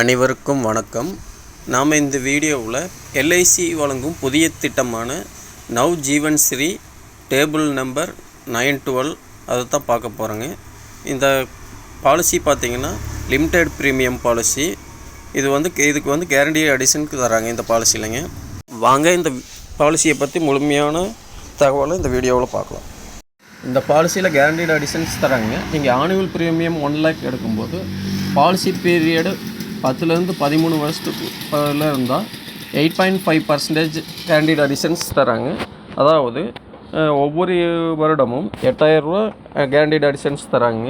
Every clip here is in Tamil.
அனைவருக்கும் வணக்கம். நாம் இந்த வீடியோவில் எல்ஐசி வழங்கும் புதிய திட்டமான Nav Jeevan Shree table number nine twelve அதை தான் பார்க்க போகிறோங்க இந்த பாலிசி பார்த்தீங்கன்னா லிமிடெட் ப்ரீமியம் பாலிசி. இது வந்து இதுக்கு வந்து கேரண்டி அடிஷனுக்கு தராங்க இந்த பாலிசியிலங்க வாங்க இந்த பாலிசியை பற்றி முழுமையான தகவலை இந்த வீடியோவில் பார்க்கலாம். இந்த பாலிசியில் கேரண்டீட் அடிஷன்ஸ் தராங்க. நீங்கள் ஆனுவல் ப்ரீமியம் ஒன் லேக் எடுக்கும்போது பாலிசி பீரியடு பத்துலேருந்து பதிமூணு வருஷத்துக்கு இருந்தால் eight point five percentage guaranteed additions தராங்க. அதாவது ஒவ்வொரு வருடமும் எட்டாயிரரூவா கேண்டிட் அடிஷன்ஸ் தராங்க.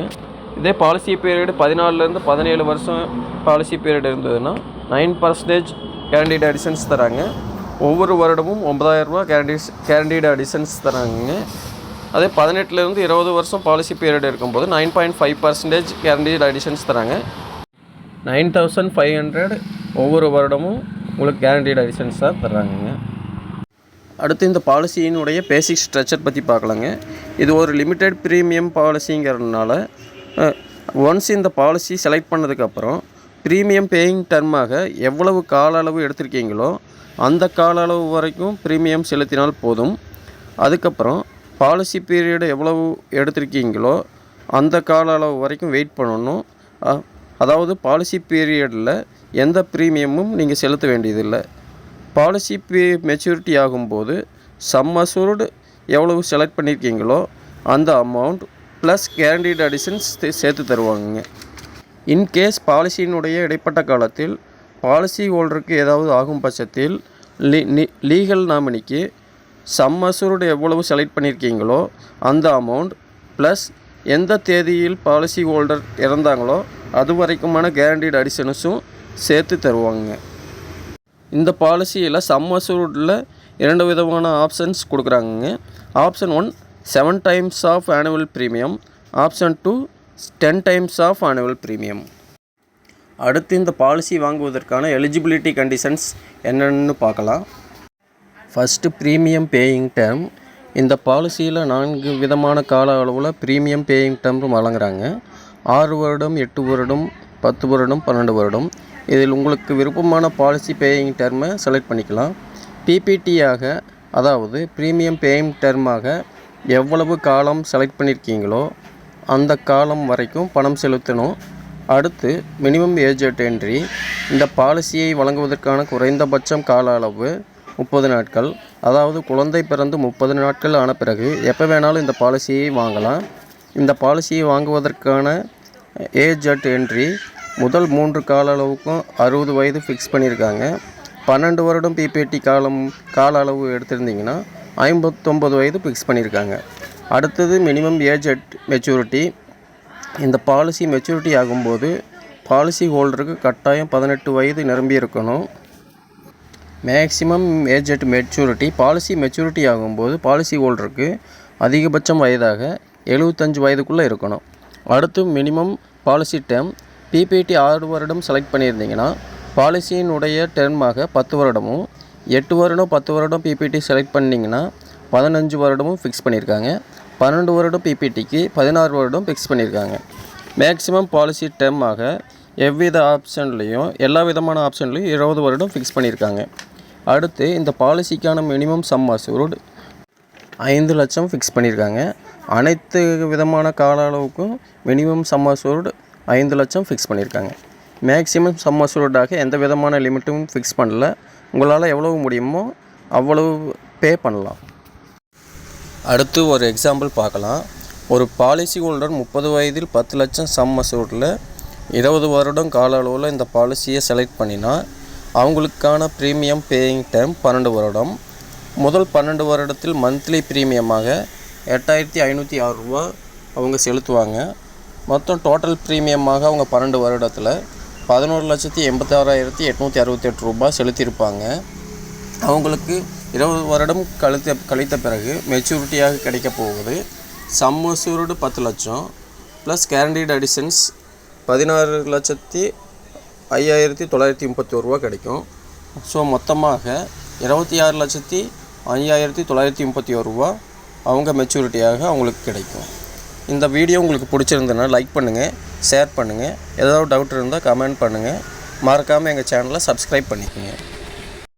இதே பாலிசி பீரியடு பதினாலுலேருந்து பதினேழு வருஷம் பாலிசி பீரியட் இருந்ததுன்னா நைன் பர்சன்டேஜ் கேண்டிட் அடிஷன்ஸ் தராங்க. ஒவ்வொரு வருடமும் ஒன்பதாயிரரூவா கேண்டிஸ் கேண்டிட் அடிஷன்ஸ் தராங்க. அதே பதினெட்டுலேருந்து இருபது வருஷம் பாலிசி பீரியட் இருக்கும்போது nine point five percentage candid additions தராங்க. நைன் தௌசண்ட் ஃபைவ் ஹண்ட்ரட் ஒவ்வொரு வருடமும் உங்களுக்கு கேரண்டீட் அடிஷன்ஸாக தர்றாங்கங்க. அடுத்து இந்த பாலிசியினுடைய பேசிக் ஸ்ட்ரக்சர் பற்றி பார்க்கலாங்க. இது ஒரு லிமிட்டெட் ப்ரீமியம் பாலிசிங்கிறதுனால ஒன்ஸ் இந்த பாலிசி செலக்ட் பண்ணதுக்கப்புறம் ப்ரீமியம் பேயிங் டர்மாக எவ்வளவு கால அளவு எடுத்திருக்கீங்களோ அந்த கால அளவு வரைக்கும் ப்ரீமியம் செலுத்தினால் போதும். அதுக்கப்புறம் பாலிசி பீரியடு எவ்வளவு எடுத்திருக்கீங்களோ அந்த கால அளவு வரைக்கும் வெயிட் பண்ணணும். அதாவது பாலிசி பீரியடில் எந்த ப்ரீமியமும் நீங்கள் செலுத்த வேண்டியதில்லை. பாலிசி பீ மெச்சூரிட்டி ஆகும்போது சம் அசூர்டு எவ்வளவு செலக்ட் பண்ணியிருக்கீங்களோ அந்த அமௌண்ட் ப்ளஸ் கேரண்டீட் அடிஷன்ஸ் சேர்த்து தருவாங்க இன்கேஸ் பாலிசியினுடைய இடைப்பட்ட காலத்தில் பாலிசி ஹோல்டருக்கு ஏதாவது ஆகும் பட்சத்தில் லீகல் நாமினிக்கு சம் அசூர்டு எவ்வளவு செலக்ட் பண்ணியிருக்கீங்களோ அந்த அமௌண்ட் ப்ளஸ் எந்த தேதியில் பாலிசி ஹோல்டர் இறந்தாங்களோ அது வரைக்குமான கேரண்டீடு அடிஷன்ஸும் சேர்த்து தருவாங்க. இந்த பாலிசியில் சம் அசூர்டில் இரண்டு விதமான ஆப்ஷன்ஸ் கொடுக்குறாங்க option one seven times of annual premium option two ten times of annual premium அடுத்து இந்த பாலிசி வாங்குவதற்கான எலிஜிபிலிட்டி கண்டிஷன்ஸ் என்னென்னு பார்க்கலாம். ஃபஸ்ட்டு ப்ரீமியம் பேயிங் டேர்ம் இந்த பாலிசியில் நான்கு விதமான கால அளவில் ப்ரீமியம் பேயிங் டேர்ம் வழங்குறாங்க. ஆறு வருடம் எட்டு வருடம் பத்து வருடம் பன்னெண்டு வருடம். இதில் உங்களுக்கு விருப்பமான பாலிசி பேயிங் டெர்மை செலக்ட் பண்ணிக்கலாம். பிபிடியாக அதாவது ப்ரீமியம் பேயிங் டேர்மாக எவ்வளவு காலம் செலக்ட் பண்ணியிருக்கீங்களோ அந்த காலம் வரைக்கும் பணம் செலுத்தணும். அடுத்து மினிமம் ஏஜ் என்றி என்ட்ரி இந்த பாலிசியை வழங்குவதற்கான குறைந்தபட்சம் கால அளவு முப்பது நாட்கள். அதாவது குழந்தை பிறந்து முப்பது நாட்கள் ஆன பிறகு எப்போ வேணாலும் இந்த பாலிசியை வாங்கலாம். இந்த பாலிசியை வாங்குவதற்கான ஏஜ் அட் என்ட்ரி முதல் மூன்று கால அளவுக்கும் அறுபது வயது ஃபிக்ஸ் பண்ணியிருக்காங்க. பன்னெண்டு வருடம் பிபிடி காலம் கால அளவு எடுத்திருந்தீங்கன்னா ஐம்பத்தொம்பது வயது ஃபிக்ஸ் பண்ணியிருக்காங்க. அடுத்தது மினிமம் ஏஜ் அட் மெச்சூரிட்டி இந்த பாலிசி மெச்சூரிட்டி ஆகும்போது பாலிசி ஹோல்டருக்கு கட்டாயம் பதினெட்டு வயது நிரம்பி இருக்கணும். Maximum age at maturity policy maturity ஆகும்போது பாலிசி ஹோல்டருக்கு அதிகபட்சம் வயதாக எழுபத்தஞ்சு வயதுக்குள்ளே இருக்கணும். அடுத்து மினிமம் பாலிசி டேர்ம் பிபிடி ஆறு வருடம் செலக்ட் பண்ணியிருந்தீங்கன்னா பாலிசியினுடைய டேர்மாக பத்து வருடமும் எட்டு வருடம் பத்து வருடம் பிபிடி செலக்ட் பண்ணிங்கன்னா பதினஞ்சு வருடமும் ஃபிக்ஸ் பண்ணியிருக்காங்க. பன்னெண்டு வருடம் பிபிடிக்கு பதினாறு வருடம் ஃபிக்ஸ் பண்ணியிருக்காங்க. மேக்ஸிமம் பாலிசி டேர்மாக எவ்வித ஆப்ஷன்லேயும் எல்லா விதமான ஆப்ஷன்லேயும் இருபது வருடம் ஃபிக்ஸ் பண்ணியிருக்காங்க. அடுத்து இந்த பாலிசிக்கான மினிமம் சம் அசூர்டு ஐந்து லட்சம் ஃபிக்ஸ் பண்ணியிருக்காங்க. அனைத்து விதமான கால அளவுக்கும் மினிமம் சம் அசூர்டு ஐந்து லட்சம் ஃபிக்ஸ் பண்ணியிருக்காங்க. மேக்ஸிமம் சம் அசூர்டாக எந்த விதமான லிமிட்டும் ஃபிக்ஸ் பண்ணல. உங்களால் எவ்வளவு முடியுமோ அவ்வளவு பே பண்ணலாம். அடுத்து ஒரு எக்ஸாம்பிள் பார்க்கலாம். ஒரு பாலிசி ஹோல்டர் முப்பது வயதில் பத்து லட்சம் சம் அசூர்டில் இருபது வருடம் கால அளவில் இந்த பாலிசியை செலக்ட் பண்ணினா அவங்களுக்கான ப்ரீமியம் பேயிங் டைம் பன்னெண்டு வருடம். முதல் பன்னெண்டு வருடத்தில் மந்த்லி ப்ரீமியமாக எட்டாயிரத்தி ஐநூற்றி ஆறு ரூபா அவங்க செலுத்துவாங்க. மொத்தம் டோட்டல் ப்ரீமியமாக அவங்க பன்னெண்டு வருடத்தில் பதினோரு லட்சத்தி எண்பத்தாறாயிரத்தி எட்நூற்றி அறுபத்தெட்டு ரூபாய் செலுத்தியிருப்பாங்க. அவங்களுக்கு இருபது வருடம் கழித்த கழித்த பிறகு மெச்சூரிட்டியாக கிடைக்க போகுது. சம் அசூர்டு பத்து லட்சம். ப்ளஸ் கேரண்டீட் அடிஷன்ஸ் பதினாறு லட்சத்தி ஐயாயிரத்தி தொள்ளாயிரத்தி முப்பத்தி ஒரு ரூபா கிடைக்கும். ஸோ மொத்தமாக இருபத்தி ஆறு லட்சத்தி ஐயாயிரத்தி தொள்ளாயிரத்தி முப்பத்தி ஒரு ரூபா அவங்க மெச்சூரிட்டியாக அவங்களுக்கு கிடைக்கும். இந்த வீடியோ உங்களுக்கு பிடிச்சிருந்ததுன்னா லைக் பண்ணுங்கள் ஷேர் பண்ணுங்கள் ஏதாவது டவுட் இருந்தால் கமெண்ட் பண்ணுங்கள் மறக்காமல் எங்கள் சேனலை சப்ஸ்கிரைப் பண்ணிக்கோங்க.